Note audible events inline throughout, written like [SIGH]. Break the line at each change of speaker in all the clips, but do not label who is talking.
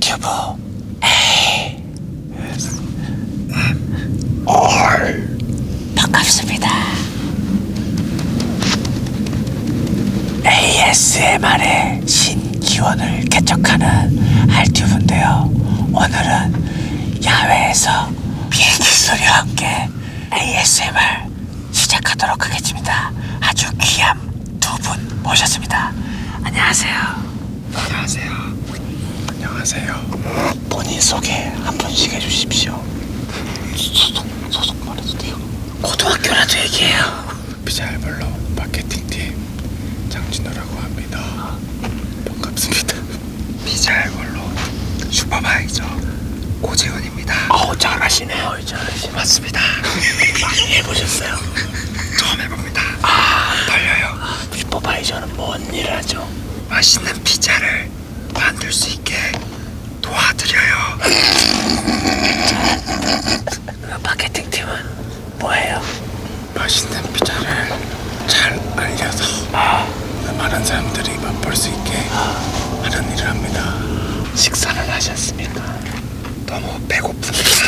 튜브 A 반갑습니다. ASMR의 신기원을 개척하는 알튜브인데요. 오늘은 야외에서 비행기 소리와 함께 ASMR 시작하도록 하겠습니다. 아주 귀한 두 분 모셨습니다. 안녕하세요.
안녕하세요. 안녕하세요.
본인 소개 한 분씩 해주십시오. 소속 소속 말해도 돼요. 고등학교라도 얘기해요.
비자알벌로 마케팅팀 장진호라고 합니다. 반갑습니다. 비자알벌로 슈퍼바이저 고재훈입니다.
어우 잘하시네요. 잘하시네.
맞습니다.
많이 해보셨어요?
처음 해봅니다. 아, 떨려요.
슈퍼바이저는 뭔 일을 하죠?
맛있는 피자를 만들 수 있게 도와드려요.
그 마케팅 팀은 뭐예요?
맛있는 피자를 잘 알려서 많은 사람들이 맛볼 수 있게 하는 일을 합니다.
식사는 하셨습니까?
너무 배고픕니다.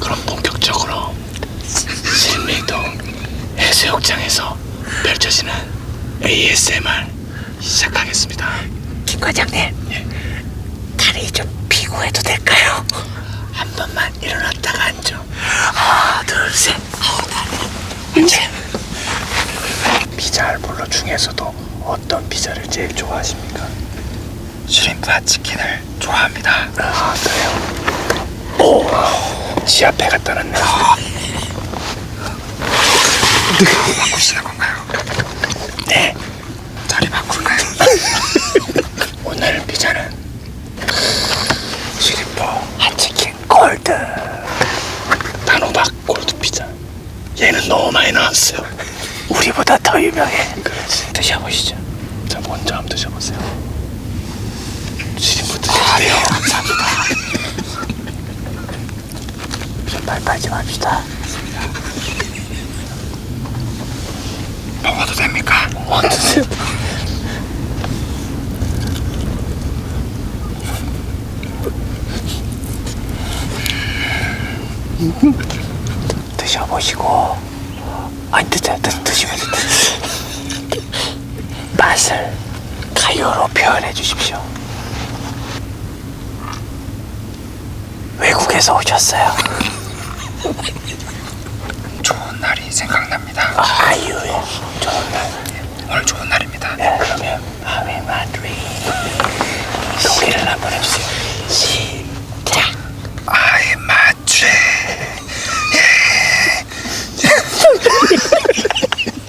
[LAUGHS]
그럼 본격적으로 신미도 해수욕장에서 펼쳐지는 ASMR 시작하겠습니다. 김 과장님, 다리 좀 피고 해도 될까요? 한 번만 일어났다가 앉아. 하나, 둘, 셋. 이제
피자 알볼로 중에서도 어떤 피자를 제일 좋아하십니까? 슈림프와 치킨을 좋아합니다. 아 그래요? 오, 지 앞에 갖다 놨네. 바꾸시는 건가요?
네.
자리 바꿀까요?
오늘 피자는 슈리퍼 핫치킨 골드 단호박 골드 피자 얘는 너무 많이 나왔어요 우리보다 더 유명해. 그렇지. 드셔보시죠.
자 먼저 한번 드셔보세요.
슈리퍼 드셔보세요 아, 네. 감사합니다. [LAUGHS] 좀 빨리 맙시다.
먹어도 됩니까?
어 드세요. 드셔보시고 아니 드세요 드, 드시면 드, 맛을 가요로 표현해 주십시오. 외국에서 오셨어요?
좋은 날이 생각납니다.
아유에 좋은 날.
오늘 좋은 날입니다.
네, 그러면 I'm in Madrid 소개를 한번 해주세요 시작
I 맞지.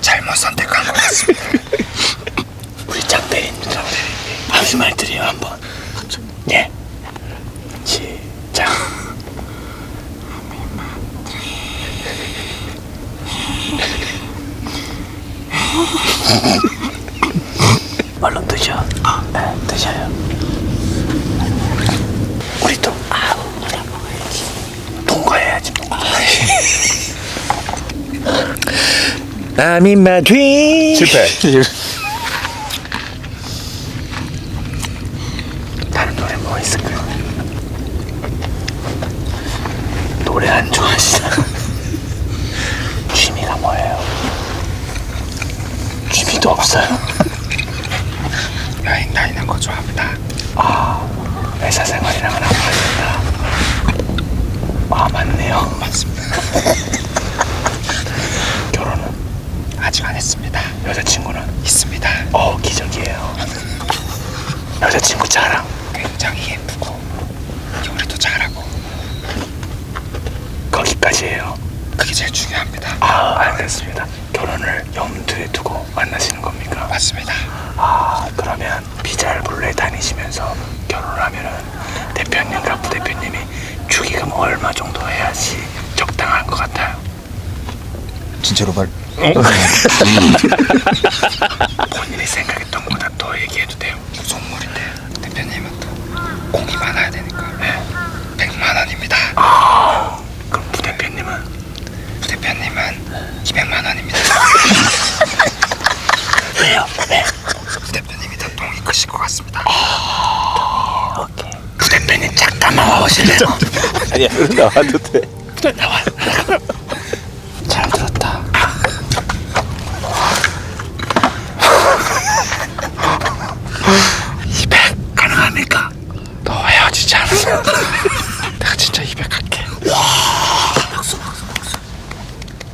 잘못 선택한 것 같습니다.
우리 짱대리입니다 무슨 말들이요 한번 예 시작 [LAUGHS] 얼른 드셔. 네, 드셔요. 우리 또 아우 우리 안 먹어야지. 통과해야지 I'm in my dream
실패. [LAUGHS]
다른 노래 뭐 있을까요? 노래 안 좋아하시나? 취미가 뭐예요? 취미도 없어요?
여행 다니는 거 좋아합니다.
아, 회사 생활이랑은 안 맞는다. 아, 맞네요.
맞습니다.
결혼은?
아직 안 했습니다.
여자친구는?
있습니다.
어, 기적이에요. 여자친구 자랑.
굉장히 예쁘고 요리도 잘하고
거기까지예요.
그게 제일 중요합니다.
아, 알겠습니다. 결혼을 염두에 두고 만나시는 겁니까?
맞습니다.
아 그러면 비자알볼로에 다니시면서 결혼을 하면은 대표님과 부대표님이 축의금 얼마 정도 해야지 적당한 것 같아요?
진짜로 말. [LAUGHS]
본인이 생각했던 것보다 더 얘기해도 돼요.
속물인데 대표님은 또 공이 많아야 되니까
네.
100만 원입니다.
그럼 부대표님은
부대표님은 200만 원입니다.
왜요? 왜?
부대표님이 더 돈이 크실 것 같습니다.
나오실래요? [LAUGHS]
아니야 나와도 돼
나와. 잘 들었다. [LAUGHS] 이백 가능합니까? 너 헤어지지 않으면 내가 진짜 200 할게.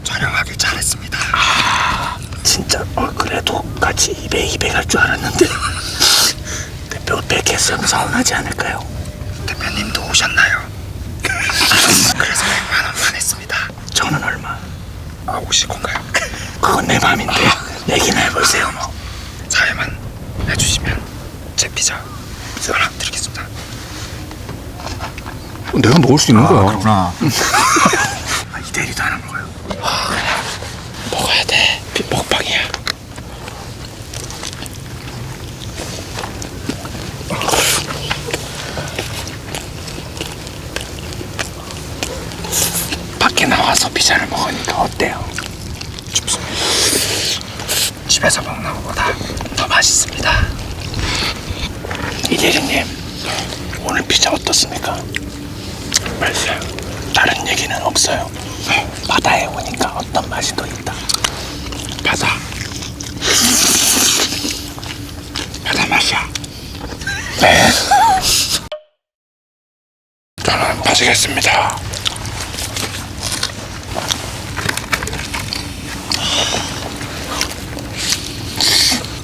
촬영하길 잘했습니다.
진짜 어, 그래도 같이 200, 200 할 줄 알았는데 [LAUGHS] 대표 100 했으면 서운하지 않을까요?
대표님도 오셨나요? [LAUGHS] 그래서 100만 원만 했습니다.
저는 얼마?
아 오실 건가요?
그건 내 맘인데 얘기나 해보세요 뭐.
4회만 해주시면 제 피자 하나 드리겠습니다.
내가 먹을 수 있는 거야
그렇구나.
아, 이 대리도 하는 거예요. 먹어야 돼. 비- 먹방이야. 밖에 나와서 피자를 먹으니까 어때요?
집에서 먹는 것보다 더 맛있습니다.
이대리님 오늘 피자 어떻습니까? 맛있어요. 다른 얘기는 없어요. 바다에 오니까 어떤 맛이 더 있다. 바다. 바다 맛이야. 네. 저는.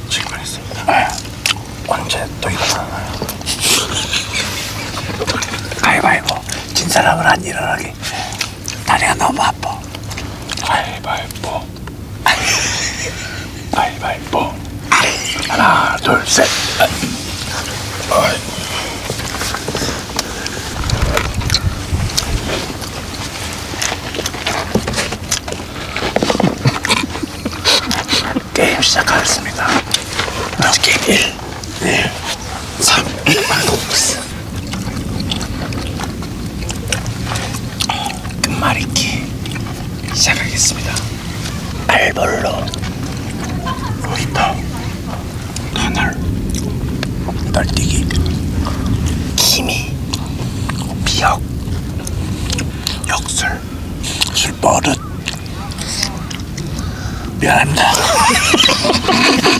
실망했습니다.
네. 언제 또 일어나나요? 가위바위보 진 사람은 안 일어나게. 다리가 너무 아파. 가위바위보 가위바위보 하나 둘셋. 게임 시작하겠습니다 게임 1 1 3 끝말잇기 시작 하겠습니다. 알볼로. 로이터. 터널. 널뛰기. 기미. 비역 역술. 술버릇. 미안합니다.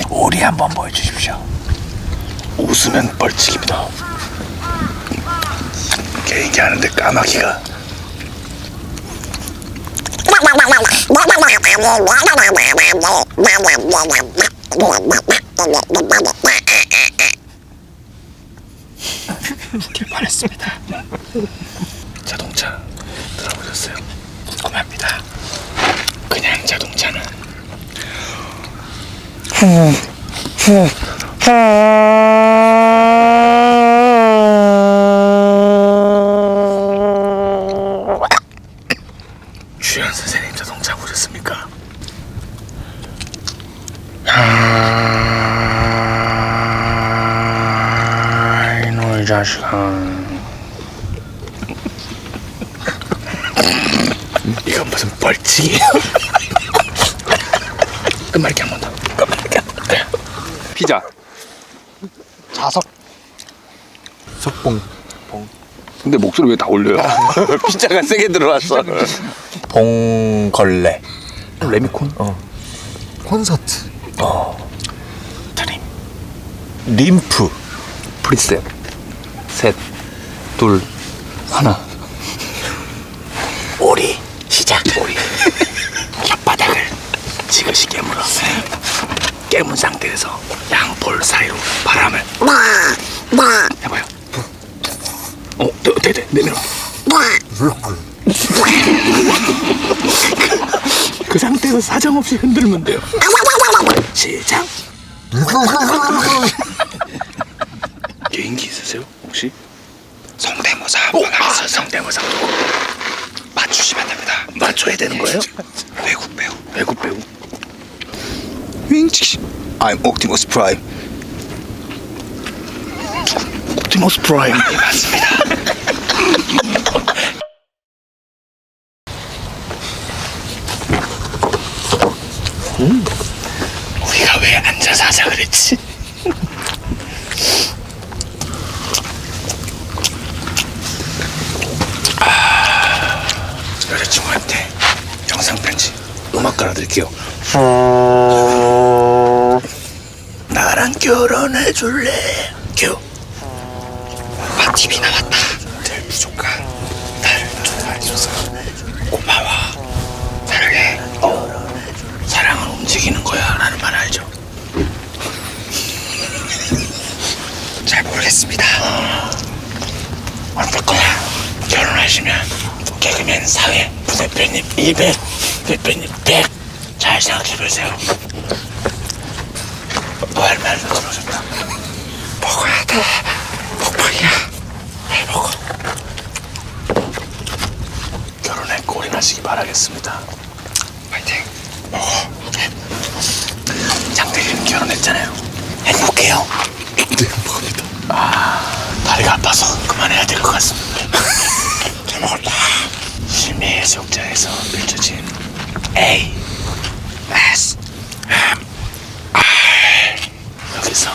오리 한번 보여주십시오. 웃으면 벌칙입니다. 개인기 하는데 까마귀가
말했습니다.
자동차 들어보셨어요? 궁금합니다. 그냥 자동차는 주연 선생님 자동차 보셨습니까? 아, 이놈의 자식아. 이건 무슨 벌칙이에요? [LAUGHS] 끝말잇기 한번 더. 끝말잇기 한 번 더. 네.
피자
자석
석봉 근데 목소리 왜 다 올려요? [LAUGHS] 피자가 세게 들어왔어 봉걸레 레미콘? 어
콘서트
드림.
림프 프리셉 셋 둘 하나
오리. 시작. 오리. [LAUGHS] 혓바닥을 지그시 깨물어. 깨문 상태에서 양볼 사이로 바람을 해봐요. 어, 네, 네, 네, 내밀어. 그 상태에서 사정없이 흔들면 돼요. 시작. 개인기? 혹시?
성대모사
오,
한번
아,
하겠습니다.
성대모사.
맞추시면 됩니다.
맞춰야 되는 거예요?
외국 배우
외국 배우.
윙치 I'm Optimus Prime
옵티머스 프라임.
맞습니다. [LAUGHS]
우리가 왜 앉아서 하자 그랬지?
할게요.
나랑 결혼해 줄래? 큐. 맛집이 나왔다. 늘 부족한 나를 좋아해줘서 고마워. 사랑해. 어. 사랑은 움직이는 거야. 라는 말 알죠? 잘 모르겠습니다. 어떨 거야? 결혼하시면 개그맨 사회 부대표님 200, 대표님 100. 잘 생각해보세요. 말을 들어줬다. 먹어야 돼. 먹방이야. 잘 먹어. 결혼에 꼴이 나시기 바라겠습니다. 파이팅. 먹어. 장대리는 결혼했잖아요. 행복해요.
네, 행복합니다.
아, 다리가 아파서 그만해야 될 것 같습니다. [LAUGHS] 잘 먹었다. 심해 해수욕장에서 펼쳐진 A, S, M, R 여기서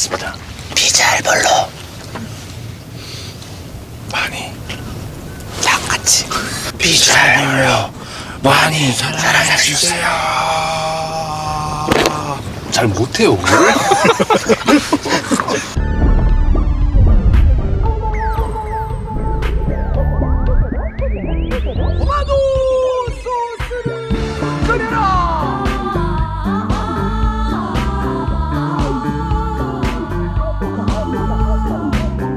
하겠습니다. 비잘벌로 많이 양같이 비잘벌로 많이 사랑해 주세요.
잘 못해요. [LAUGHS]